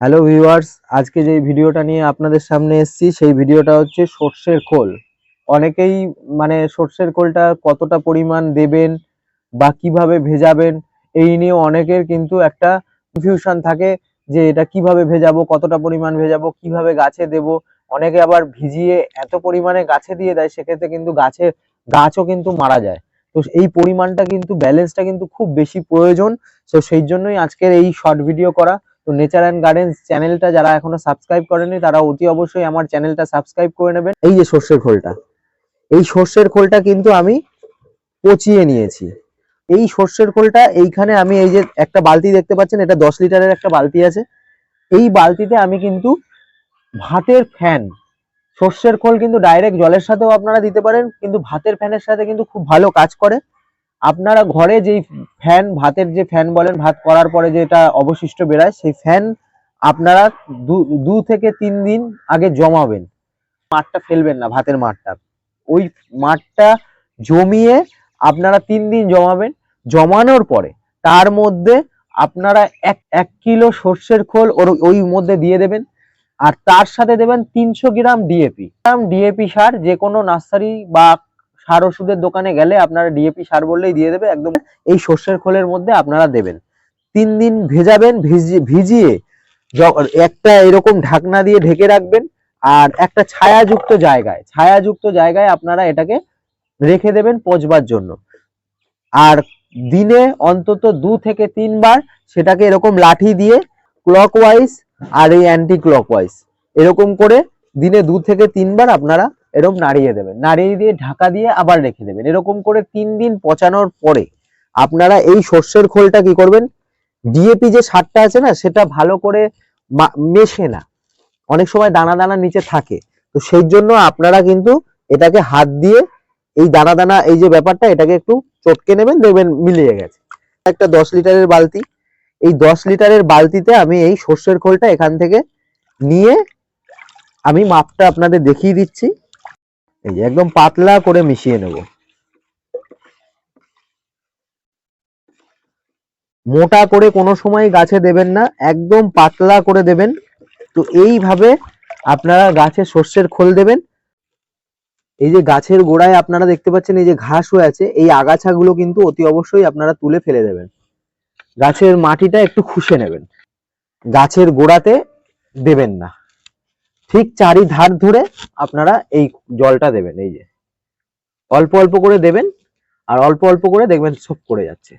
Hello viewers আজকে যে ভিডিওটা নিয়ে আপনাদের সামনে এসেছি, সেই ভিডিওটা হচ্ছে সর্ষের খোল। অনেকেই মানে সর্ষের খোলটা কতটা পরিমাণ দেবেন বা কীভাবে ভেজাবেন, এই নিয়ে অনেকের কিন্তু একটা কনফিউশন থাকে যে এটা কীভাবে ভেজাবো, কতটা পরিমাণ ভেজাবো, কীভাবে গাছে দেব। অনেকে আবার ভিজিয়ে এত পরিমাণে গাছে দিয়ে দেয়, সেক্ষেত্রে কিন্তু গাছে, গাছও কিন্তু মারা যায়। তো এই পরিমাণটা কিন্তু ব্যালেন্সটা কিন্তু খুব বেশি প্রয়োজন। তো সেই জন্যই আজকের এই শর্ট ভিডিও করা। তো নেচার অ্যান্ড গার্ডেন্স চ্যানেলটা যারা এখনও সাবস্ক্রাইব করেনি তারা অতি অবশ্যই আমার চ্যানেলটা সাবস্ক্রাইব করে নেবেন। এই যে সর্ষের খোলটা। এই সর্ষের খোলটা কিন্তু আমি পচিয়ে নিয়েছি। এই সর্ষের খোলটা এইখানে আমি এই যে একটা বালতি দেখতে পাচ্ছেন, এটা দশ লিটারের একটা বালতি আছে। এই বালতিতে আমি কিন্তু ভাতের ফ্যান। সর্ষের খোল কিন্তু ডাইরেক্ট জলের সাথেও আপনারা দিতে পারেন, কিন্তু ভাতের ফ্যানের সাথে কিন্তু খুব ভালো কাজ করে। আপনারা ঘরে যেই ফ্যান ভাতের যে ফ্যান বলেন, ভাত করার পরে যেটা অবশিষ্ট বেরায়, সেই ফ্যান আপনারা দু থেকে তিন দিন আগে জমাবেন। মাঠটা ফেলবেন না, ভাতের মাঠটা। ওই মাঠটা জমিয়ে আপনারা তিন দিন জমাবেন। জমানোর পরে তার মধ্যে আপনারা এক এক কিলো সর্ষের খোল ওর, ওই মধ্যে দিয়ে দেবেন। আর তার সাথে দেবেন তিনশো গ্রাম ডিএপি গ্রাম ডিএপি সার যে কোনো নার্সারি বা সার ওষুধের দোকানে গেলে আপনারা ডিএপি সার বললেই দিয়ে দেবে, একদম এই সর্ষের খোলের মধ্যে আপনারা দেবেন। তিন দিন ভেজাবেন ভিজিয়ে একটা এরকম ঢাকনা দিয়ে ঢেকে রাখবেন আর একটা ছায়াযুক্ত জায়গায় ছায়াযুক্ত জায়গায় আপনারা এটাকে রেখে দেবেন পচবার জন্য। আর দিনে অন্তত দু থেকে তিনবার সেটাকে এরকম লাঠি দিয়ে ক্লকওয়াইজ আর এই অ্যান্টি ক্লকওয়াইজ এরকম করে দিনে দু থেকে তিনবার আপনারা এরকম নাড়িয়ে দেবেন। নাড়িয়ে দিয়ে ঢাকা দিয়ে আবার রেখে দেবেন। এরকম করে তিন দিন পচানোর পরে আপনারা এই সর্ষের খোলটা কি করবেন? ডিএপি যে সারটা আছে না, সেটা ভালো করে মেশে না। অনেক সময় দানা দানা নিচে থাকে। তো সেই জন্য আপনারা কিন্তু এটাকে হাত দিয়ে এই দানা দানা, এই যে ব্যাপারটা, এটাকে একটু চটকে নেবেন, দেখবেন মিলিয়ে গেছে। একটা দশ লিটারের বালতি। এই দশ লিটারের বালতিতে আমি এই সর্ষের খোলটা এখান থেকে নিয়ে আমি মাপটা আপনাদের দেখিয়ে দিচ্ছি। এই যে একদম পাতলা করে মিশিয়ে নেব। মোটা করে কোনো সময় গাছে দেবেন না, একদম পাতলা করে দেবেন। তো এইভাবে আপনারা গাছে সর্ষের খোল দেবেন। এই যে গাছের গোড়ায় আপনারা দেখতে পাচ্ছেন, এই যে ঘাস হয়ে আছে, এই আগাছাগুলো কিন্তু অতি অবশ্যই আপনারা তুলে ফেলে দেবেন। গাছের মাটিটা একটু খুশে নেবেন। গাছের গোড়াতে দেবেন না। ঠিক চারি ধার ধরে আপনারা এই জলটা দেবেন, এই যে। অল্প অল্প করে দেবেন, আর অল্প অল্প করে দেখবেন সব করে যাচ্ছে।